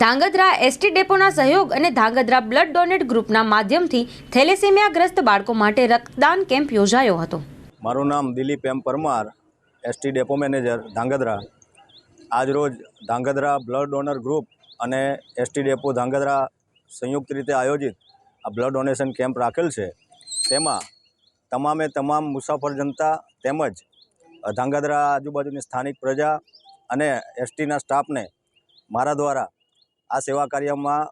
Dhrangadhra ST ડેપોના સહયોગ અને Dhrangadhra blood donate ગ્રુપના માધ્યમથી થેલેસેમિયાગ્રસ્ત બાળકો માટે રક્તદાન કેમ્પ યોજાયો હતો. મારું નામ Dilip M Parmar, ST depot manager, Dhangadhra. આજરોજ ધાંગધ્રા બ્લડ ડોનર ગ્રુપ અને એસટી ડેપો ધાંગધ્રા સંયુક્ત રીતે આયોજિત આ બ્લડ ડોનેશન કેમ્પ રાખેલ છે. તેમાં તમામે તમામ મુસાફર જનતા તેમજ ધાંગધ્રા આજુબાજુની સ્થાનિક પ્રજા અને એસટીના સ્ટાફને મારા દ્વારા આ સેવા કાર્યમાં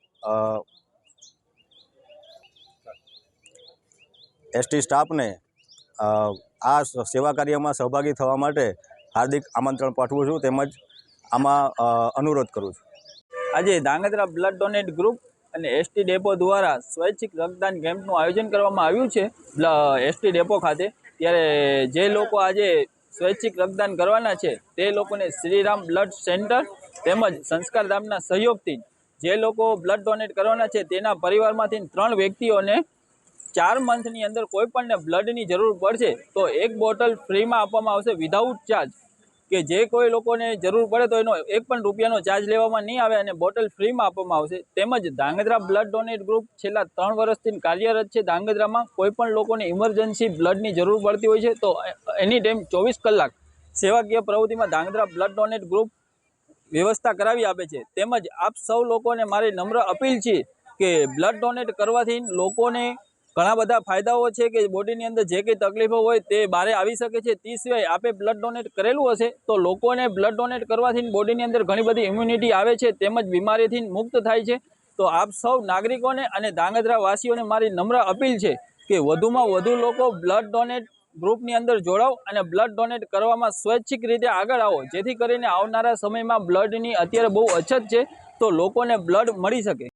એસટી સ્ટાફને આ સેવા કાર્યમાં સહભાગી થવા માટે હાર્દિક આમંત્રણ પાઠવું છું તેમજ આમાં અનુરોધ કરું છું. આજે ધાંગધ્રા બ્લડ ડોનેટ ગ્રુપ અને એસટી ડેપો દ્વારા સ્વૈચ્છિક રક્તદાન કેમ્પનું આયોજન કરવામાં આવ્યું છે એસટી ડેપો ખાતે. ત્યારે જે લોકો આજે સ્વૈચ્છિક રક્તદાન કરવાના છે, તે લોકોને શ્રીરામ બ્લડ સેન્ટર તેમજ સંસ્કાર ધામના સહયોગથી જે લોકો બ્લડ ડોનેટ કરવાના છે, તેના પરિવારમાંથી ત્રણ વ્યક્તિઓને ચાર મંથની અંદર કોઈ પણને બ્લડની જરૂર પડશે, તો એક બોટલ ફ્રીમાં આપવામાં આવશે વિધાઉટ ચાર્જ કે જે કોઈ લોકોને જરૂર પડે તો એનો એક પણ રૂપિયાનો ચાર્જ લેવામાં નહીં આવે અને બોટલ ફ્રીમાં આપવામાં આવશે. તેમજ ધાંગધ્રા બ્લડ ડોનેટ ગ્રુપ છેલ્લા ત્રણ વર્ષથી કાર્યરત છે. ધાંગધ્રામાં કોઈ પણ લોકોને ઇમરજન્સી બ્લડની જરૂર પડતી હોય છે, તો એની ટાઈમ ચોવીસ કલાક સેવાકીય પ્રવૃત્તિમાં ધાંગધ્રા બ્લડ ડોનેટ ગ્રુપ વ્યવસ્થા કરાવી આપે છે. તેમજ આપ સૌ લોકોને મારી નમ્ર અપીલ છે કે બ્લડ ડોનેટ કરવાથી લોકોને ઘણા બધા ફાયદાઓ છે કે બોડીની અંદર જે કંઈ તકલીફો હોય તે બારે આવી શકે છે. તે સિવાય આપે બ્લડ ડોનેટ કરેલું હશે તો લોકોને બ્લડ ડોનેટ કરવાથી બોડીની અંદર ઘણી બધી ઇમ્યુનિટી આવે છે તેમજ બીમારીથી મુક્ત થાય છે. તો આપ સૌ નાગરિકોને અને ધાંગધ્રા વાસીઓને મારી નમ્ર અપીલ છે કે વધુમાં વધુ લોકો બ્લડ ડોનેટ ગ્રુપની અંદર જોડાઓ અને બ્લડ ડોનેટ કરવામાં સ્વૈચ્છિક રીતે આગળ આવો. જેથી કરીને આવનારા સમયમાં બ્લડની અત્યારે બહુ અછત છે, તો લોકોને બ્લડ મળી શકે.